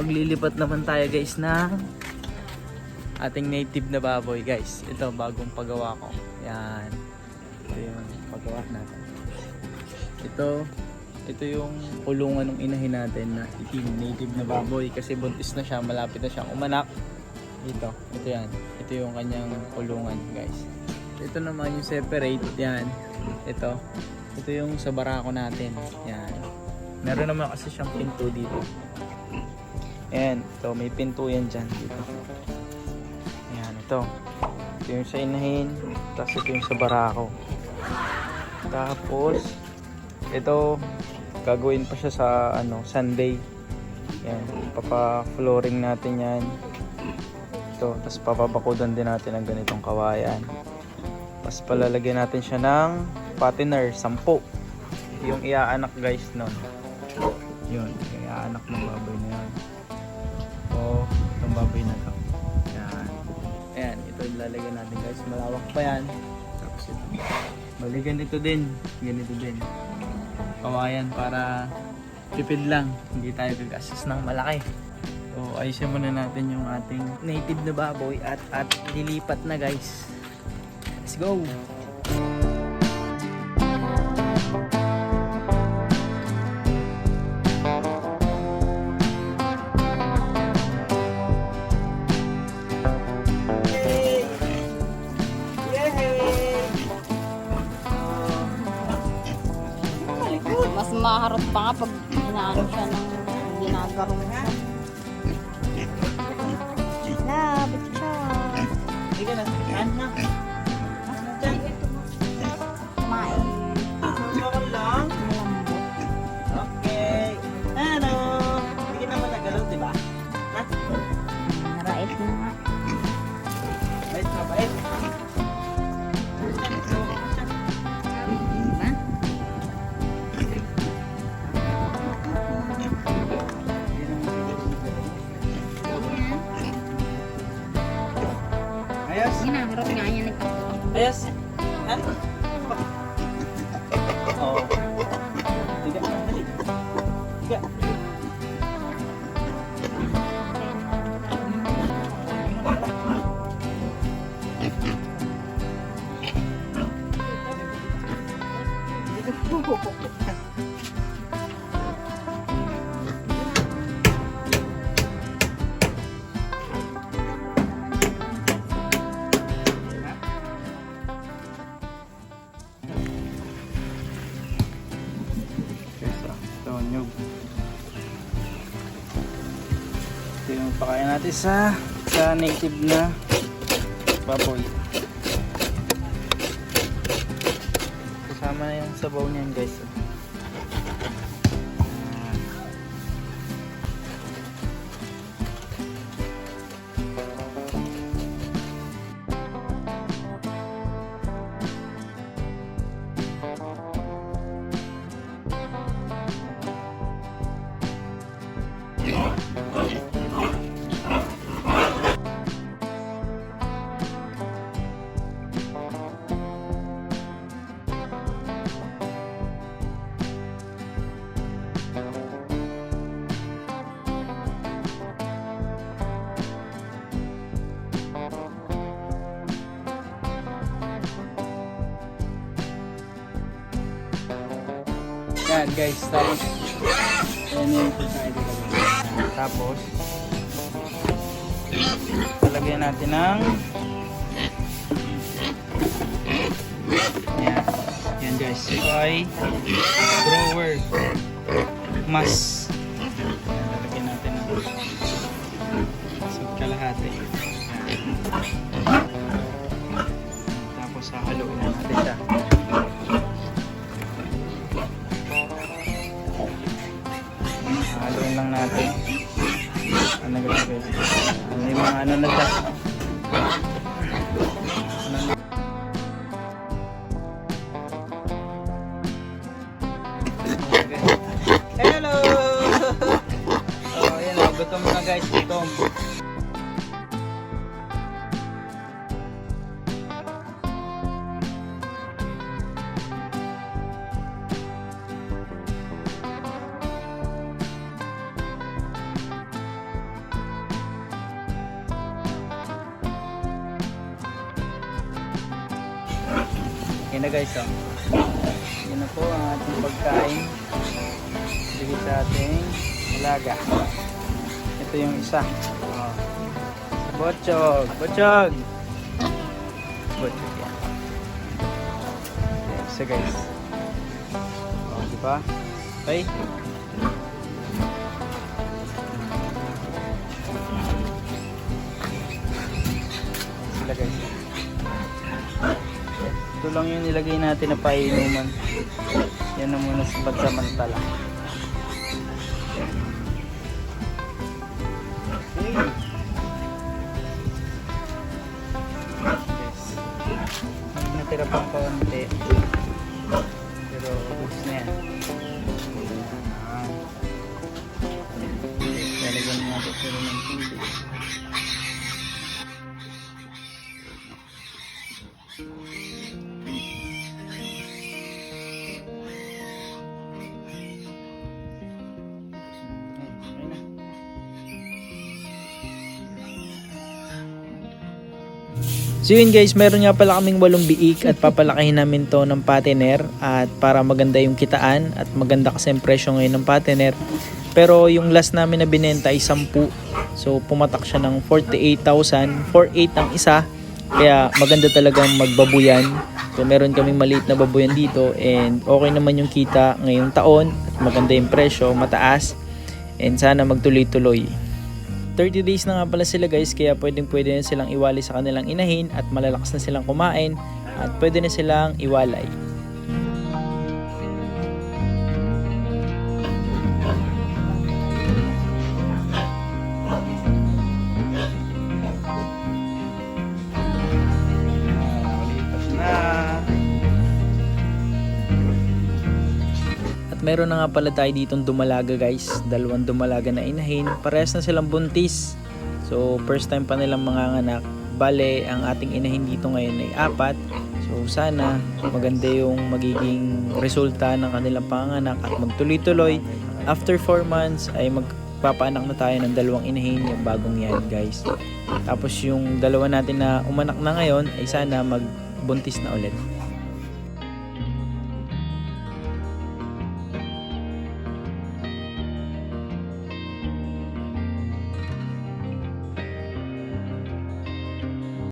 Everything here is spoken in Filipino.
maglilipat naman tayo guys ng ating native na baboy guys. Ito bagong pagawa ko. Yan. Ito yung pagawa natin. Ito, ito yung kulungan ng inahin natin na itim native na baboy kasi buntis na siya, malapit na siyang umanak. Dito, ito yan. Ito yung kanyang kulungan guys. Ito naman yung separate, yan. Ito, ito yung sa barako natin. Yan. Meron naman kasi siyang pinto dito. Ayan, ito may pinto yan dyan dito. Ayan, ito. Ito yung sa inahin, tapos ito yung sa barako. Tapos, ito, gagawin pa siya sa ano, Sunday. Yan, papa-flooring natin yan. Ito, tapos papabakudan din natin ng ganitong kawayan. Tapos palalagyan natin siya ng patiner, 10. Yung iaanak guys nun. Yun, iaanak ng baboy na yun. Ayan, ito yung lalagyan natin guys. Malawak pa yan. Tapos ito. Bali, ganito din. Ganito din. Kawayan para tipid lang. Hindi tayo gagastos ng malaki. So, ayusin muna natin yung ating native na baboy at at lilipat na guys. Let's go! Ayos. Ginaharot nga niya nagkakaroon. Ayos. Pakain natin sa sa native na baboy. Kasama na yung sabaw niyan guys. Ah. Yan guys, tapos yan yung. Tapos talagyan natin ng yan. Yan guys, ito ay grower mas yan, lalagyan natin ng sa kalahati. Yan. Hello! Oh, yan o. Gutom na guys. Gutom. Yan na guys, oh. Yan na po ang ating pagkain. Bigay sa ating alaga. Ito yung isa. Oh. Bochog! Bochog! Bochog yan. Yan, isa guys. Oh, di ba? Okay? Sila guys. Ito lang yung nilagay natin na painuman. Yan na muna sa pagsamantala. Okay. Yes. Natira pang kaunti. Pero ubus na yan. Lalagyan ng tubig. Okay So yun guys, meron nga pala kaming walong biik at papalakihin namin to ng patener at para maganda yung kitaan at maganda kasi ang presyo ngayon ng patener. Pero yung last namin na binenta ay 10. So pumatak siya ng 48,000. 48 ang isa. Kaya maganda talagang magbabuyan. So meron kaming maliit na babuyan dito and okay naman yung kita ngayong taon at maganda yung presyo, mataas. And sana magtuloy-tuloy. 30 days na nga pala sila guys kaya pwedeng pwede na silang iwali sa kanilang inahin at malalakas na silang kumain at pwede na silang iwalay. Meron na nga pala tayo ditong dumalaga guys. Dalawang dumalaga na inahin. Parehas na silang buntis. So first time pa nilang manganganak. Bale, ang ating inahin dito ngayon ay apat. So sana maganda yung magiging resulta ng kanilang panganak at magtuloy-tuloy. After 4 months ay magpapaanak na tayo ng dalawang inahin yung bagong yan guys. Tapos yung dalawa natin na umanak na ngayon ay sana magbuntis na ulit.